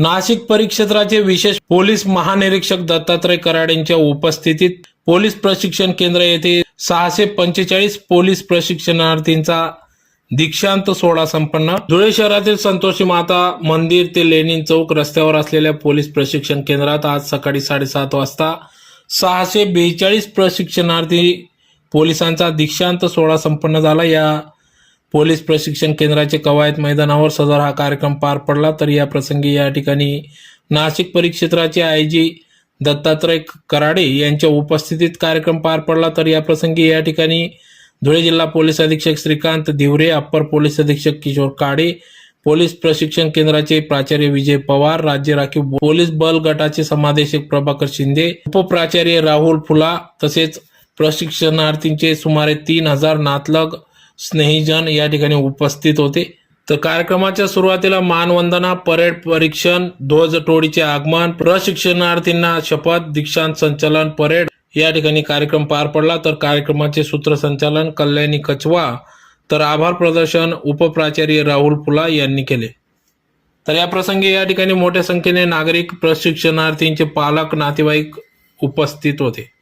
नाशिक परिक्षेत्राचे विशेष पोलीस महानिरीक्षक दत्तात्रय कराडेंच्या उपस्थितीत पोलीस प्रशिक्षण केंद्र येथे सहाशे पंचेचाळीस पोलीस प्रशिक्षणार्थींचा दीक्षांत सोहळा संपन्न. धुळे शहरातील संतोषी माता मंदिर ते लेनिन चौक रस्त्यावर असलेल्या पोलीस प्रशिक्षण केंद्रात आज सकाळी साडेसात वाजता सहाशे बेचाळीस प्रशिक्षणार्थी पोलिसांचा दीक्षांत सोहळा संपन्न झाला. या पोलीस प्रशिक्षण केंद्राचे कवायत मैदानावर सदर हा कार्यक्रम पार पडला तर या प्रसंगी या ठिकाणी नाशिक परिक्षेत्राचे आय जी दत्तात्रय कराडे यांच्या उपस्थितीत कार्यक्रम पार पडला तर या प्रसंगी या ठिकाणी धुळे जिल्हा पोलीस अधीक्षक श्रीकांत दिवरे अप्पर पोलीस अधीक्षक किशोर काडे पोलीस प्रशिक्षण केंद्राचे प्राचार्य विजय पवार राज्य राखीव पोलीस बल गटाचे समादेशक प्रभाकर शिंदे उपप्राचार्य राहुल फुला तसेच प्रशिक्षणार्थींचे सुमारे तीन हजार नातलग स्नेहीजन या ठिकाणी उपस्थित होते. तर कार्यक्रमाच्या सुरुवातीला मानवंदना परेड परीक्षण ध्वज टोळीचे आगमन प्रशिक्षणार्थींना शपथ दीक्षांत संचालन परेड या ठिकाणी कार्यक्रम पार पडला. तर कार्यक्रमाचे सूत्रसंचालन कल्याणी कचवा तर आभार प्रदर्शन उपप्राचार्य राहुल फुला यांनी केले. तर या प्रसंगी या ठिकाणी मोठ्या संख्येने नागरिक प्रशिक्षणार्थींचे पालक नातेवाईक उपस्थित होते.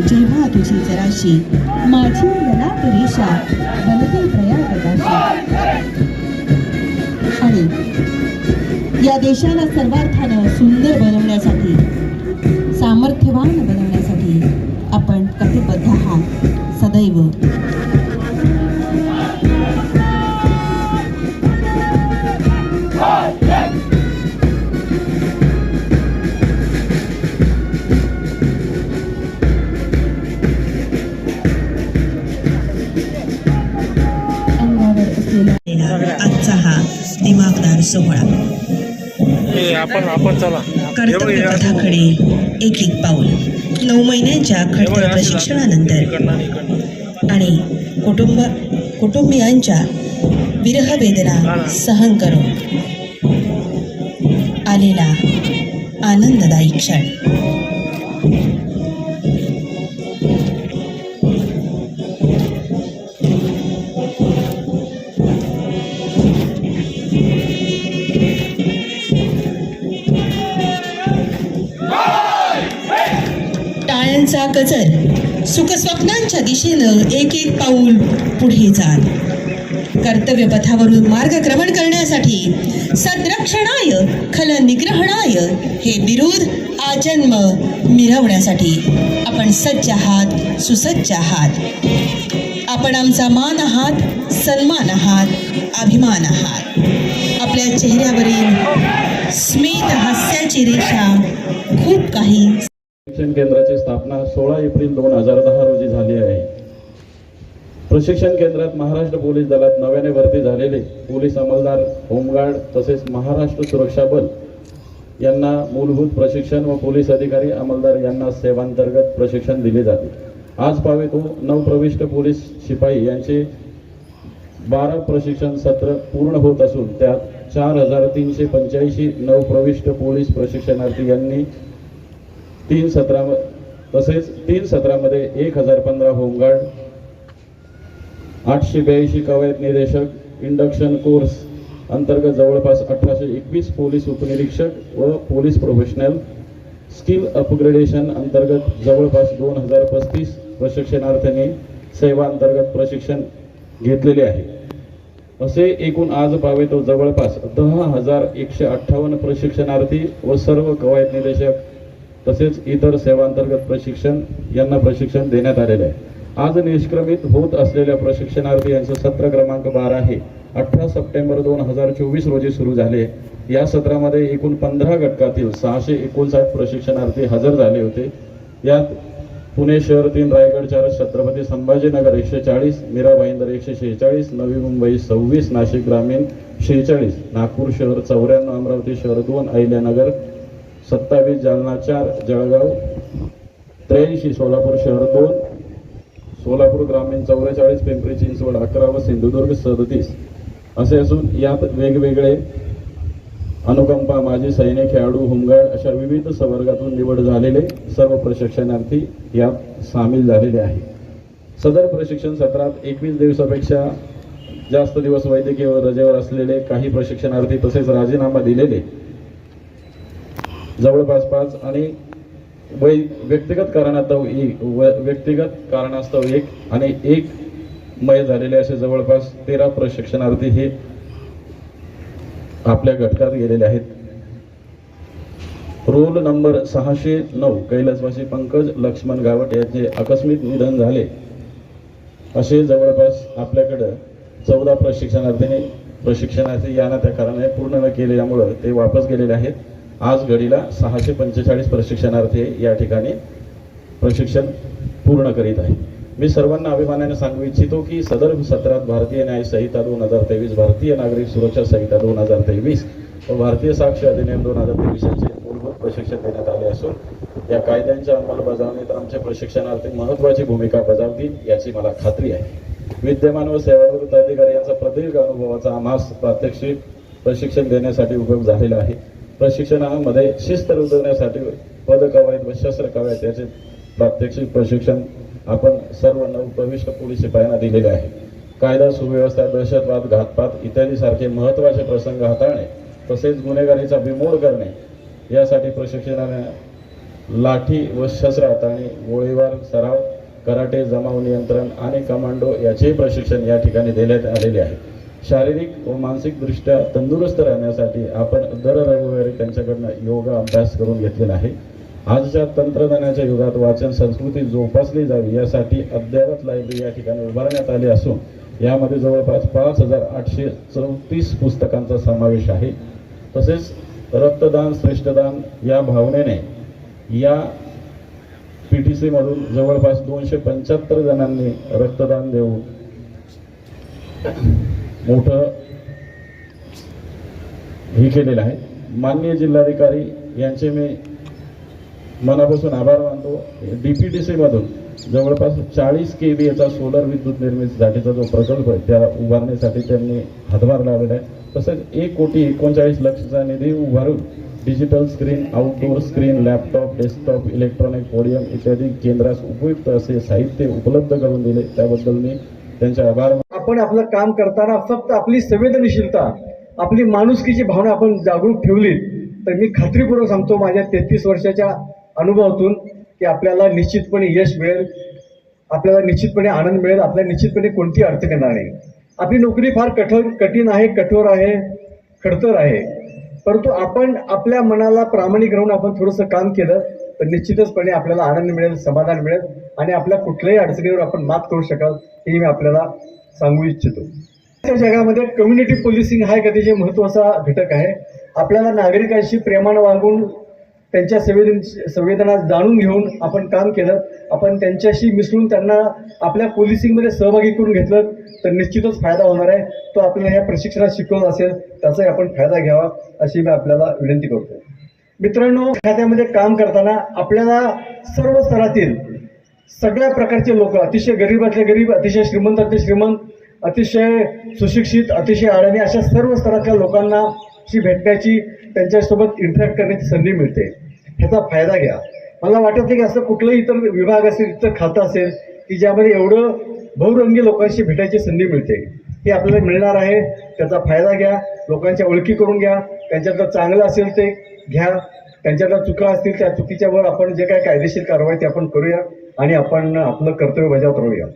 जेव्हा तुझी जराशी माझी ललाट रेषा बनते प्रयागदाशी आणि या देशाला सर्वार्थानं सुंदर बनवण्यासाठी सामर्थ्यवान बन सोहळा. कर्तव्य पथाकडे एक एक पाऊल. नऊ महिन्यांच्या खडतर प्रशिक्षणानंतर आणि कुटुंब कुटुंबियांच्या विरह वेदना सहन करून आलेला आनंददायी क्षण. सुखस्वप्नांच्या दिशेनं एक एक पाऊल पुढे जात कर्तव्य पथावरून मार्गक्रमण करण्यासाठी सद्रक्षणाय खल निग्रहणाय हे विरोध आजन्म मिरवण्यासाठी आपण सज्ज आहात सुसज्ज आहात. आपण आमचा मान आहात सन्मान आहात अभिमान आहात. आपल्या चेहऱ्यावरील स्मित हास्याची रेषा खूप काही प्रशिक्षण केंद्राची स्थापना सोळा एप्रिल दोन हजार दहा रोजी झाली आहे. प्रशिक्षण केंद्रात महाराष्ट्र पोलीस दलात नव्याने भरती झालेले पोलीस अंमलदार होमगार्ड तसेच महाराष्ट्र सुरक्षा बल यांना मूलभूत प्रशिक्षण व पोलीस अधिकारी अंमलदार यांना सेवांतर्गत प्रशिक्षण दिले जाते. आज पावे तो नवप्रविष्ट पोलीस शिपाई यांचे बारा प्रशिक्षण सत्र पूर्ण होत असून त्यात चार हजार तीनशे पंच्याऐंशी नवप्रविष्ट पोलीस प्रशिक्षणार्थी यांनी तीन सतरा तसेच तीन सत्रामध्ये एक हजार पंधरा होमगार्ड आठशे ब्याऐंशी कवायत निदेशक इंडक्शन कोर्स अंतर्गत जवळपास अठराशे एकवीस पोलीस उपनिरीक्षक व पोलीस प्रोफेशनल स्किल अपग्रेडेशन अंतर्गत जवळपास दोन हजार पस्तीस प्रशिक्षणार्थ्यांनी सेवा अंतर्गत प्रशिक्षण घेतलेले आहे. असे एकूण आज पावे तो जवळपास दहा हजार एकशे अठ्ठावन्न प्रशिक्षणार्थी व सर्व कवायत निदेशक तसेच इतर सेवांतर्गत प्रशिक्षण यांना प्रशिक्षण देण्यात आलेले आहे. आज निष्क्रमित होत असलेल्या प्रशिक्षणार्थी यांचं सत्र क्रमांक बारा आहे. अठरा सप्टेंबर दोन हजार चोवीस रोजी सुरू झाले. या सत्रामध्ये एकूण पंधरा घटकातील सहाशे एकोणसाठ प्रशिक्षणार्थी हजर झाले होते. यात पुणे शहर तीन रायगड चार छत्रपती संभाजीनगर एकशे चाळीस मीरा भाईंदर एकशे शेहेचाळीस नवी मुंबई सव्वीस नाशिक ग्रामीण शेहेचाळीस नागपूर शहर चौऱ्याण्णव अमरावती शहर दोन अहिल्यानगर सत्तावीस जालना चार जळगाव. त्र्याऐंशी सोलापूर शहर दोन. सोलापूर ग्रामीण चौवेचाळीस पिंपरी चिंचवड अकरा व सिंधुदुर्ग सदतीस. असे असून यात वेगवेगळे अनुकंपा माजी सैनिक खेळाडू होमगार्ड अशा विविध संवर्गातून निवड झालेले सर्व प्रशिक्षणार्थी यात सामील झालेले आहे सदर प्रशिक्षण सत्रात एकवीस दिवसापेक्षा जास्त दिवस वैद्यकीय रजेवर असलेले काही प्रशिक्षणार्थी तसेच राजीनामा दिलेले जवळपास पाच आणि वै व्यक्तिगत कारणास्तव एक व- व्यक्तिगत कारणास्तव एक आणि एक मय झालेले असे जवळपास तेरा प्रशिक्षणार्थी हे आपल्या घटकात गेलेले आहेत. रोल नंबर सहाशे नऊ कैलासवासी पंकज लक्ष्मण गावट यांचे आकस्मिक निधन झाले. असे जवळपास आपल्याकडं चौदा प्रशिक्षणार्थीने प्रशिक्षणार्थी यांना त्या कारणाने पूर्ण न केल्यामुळं ते वापस गेलेले आहेत. आज घडीला सहाशे पंचेचाळीस प्रशिक्षणार्थी या ठिकाणी प्रशिक्षण पूर्ण करीत आहे मी सर्वांना अभिमानाने सांगू इच्छितो की सदर सत्रात भारतीय न्याय संहिता दोन हजार तेवीस भारतीय नागरिक सुरक्षा संहिता दोन हजार तेवीस व भारतीय साक्ष अधिनियम दोन हजार तेवीस यांचे मूलभूत प्रशिक्षण देण्यात आले असून या कायद्यांच्या अंमलबजावणीत आमचे प्रशिक्षणार्थी महत्वाची भूमिका बजावतील याची मला खात्री आहे. विद्यमान व सेवानिवृत्त अधिकारी यांचा प्रदीर्घ अनुभवाचा आम्हास प्रात्यक्षिक प्रशिक्षण देण्यासाठी उपयोग झालेला आहे. प्रशिक्षणामध्ये शिस्त रुजवण्यासाठी पद कवायत व शस्त्र कवायत याचे प्रात्यक्षिक प्रशिक्षण आपण सर्व नवप्रविष्ट पोलीस शिपायांना दिलेले आहे. कायदा सुव्यवस्था दहशतवाद घातपात इत्यादी सारखे महत्त्वाचे प्रसंग हाताळणे तसेच गुन्हेगारीचा बिमोड करणे यासाठी प्रशिक्षणाने लाठी व शस्त्र हाताळणे गोळीबार सराव कराटे जमाव नियंत्रण आणि कमांडो याचेही प्रशिक्षण या ठिकाणी देण्यात आलेले आहे. शारीरिक व मानसिकदृष्ट्या तंदुरुस्त राहण्यासाठी आपण दर रविवारी त्यांच्याकडनं योगा अभ्यास करून घेतलेला आहे. आजच्या तंत्रज्ञानाच्या युगात वाचन संस्कृती जोपासली जावी यासाठी अद्ययावत लायब्ररी या ठिकाणी उभारण्यात आली असून यामध्ये जवळपास पाच हजार आठशे चौतीस पुस्तकांचा समावेश आहे. तसेच रक्तदान श्रेष्ठदान या भावनेने या पी टी सीमधून जवळपास दोनशे पंच्याहत्तर जणांनी रक्तदान देऊन मोठं हे केलेलं आहे. माननीय जिल्हाधिकारी यांचे मी मनापासून आभार मानतो. डी पी डी मधून जवळपास चाळीस के बी याचा सोलर विद्युत निर्मितीसाठीचा जो प्रकल्प आहे त्या उभारण्यासाठी त्यांनी हातभार लावलेला आहे. तसंच एक कोटी एकोणचाळीस लक्षचा निधी उभारून digital screen outdoor screen laptop desktop electronic podium इत्यादी केंद्रास उपयुक्त असे साहित्य उपलब्ध करून दिले. त्याबद्दल मी त्यांचे आभार आपण आपलं काम करताना फक्त आपली संवेदनशीलता आपली माणुसकीची भावना आपण जागरूक ठेवली तर मी खात्रीपूर्वक सांगतो माझ्या तेहतीस वर्षाच्या अनुभवातून की आपल्याला निश्चितपणे यश मिळेल आपल्याला निश्चितपणे आनंद मिळेल आपल्याला निश्चितपणे कोणती अडचण येणार नाही. आपली नोकरी फार कठोर कठीण आहे कठोर आहे खडतर आहे. परंतु आपण आपल्या मनाला प्रामाणिक राहून आपण थोडंसं काम केलं तर निश्चितचपणे आपल्याला आनंद मिळेल समाधान मिळेल आणि आपल्या कुठल्याही अडचणीवर आपण मात करू शकाल हे मी आपल्याला सांगू इच्छितो. त्या जगामध्ये कम्युनिटी पोलिसिंग हा एक अतिशय महत्त्वाचा घटक आहे. आपल्याला नागरिकांशी प्रेमानं वागून त्यांच्या संवेदन संवेदना जाणून घेऊन आपण काम केलं आपण त्यांच्याशी मिसळून त्यांना आपल्या पोलिसिंगमध्ये सहभागी करून घेतलं तर निश्चितच फायदा होणार आहे. तो आपल्याला या प्रशिक्षणात शिकवत असेल त्याचाही आपण फायदा घ्यावा अशी मी आपल्याला विनंती करतो. मित्रांनो खात्यामध्ये काम करताना आपल्याला सर्व स्तरातील सगळ्या प्रकारचे लोक अतिशय गरीबातले गरीब अतिशय श्रीमंतातले श्रीमंत अतिशय सुशिक्षित अतिशय अडाणी अशा सर्व स्तरातल्या लोकांना शी भेटण्याची त्यांच्यासोबत इंटरॅक्ट करण्याची संधी मिळते. ह्याचा फायदा घ्या. मला वाटत नाही की असं कुठलंही इतर विभाग असेल इतर खातं असेल की ज्यामध्ये एवढं बहुरंगी लोकांशी भेटायची संधी मिळते. हे आपल्याला मिळणार आहे. त्याचा फायदा घ्या. लोकांच्या ओळखी करून घ्या. त्यांच्यातलं चांगलं असेल ते घ्या. त्यांच्यातल्या चुका असतील त्या चुकीच्या वर आपण जे काही कायदेशीर कारवाई ते आपण करूया आणि आपण आपलं कर्तव्य बजावत राहूया.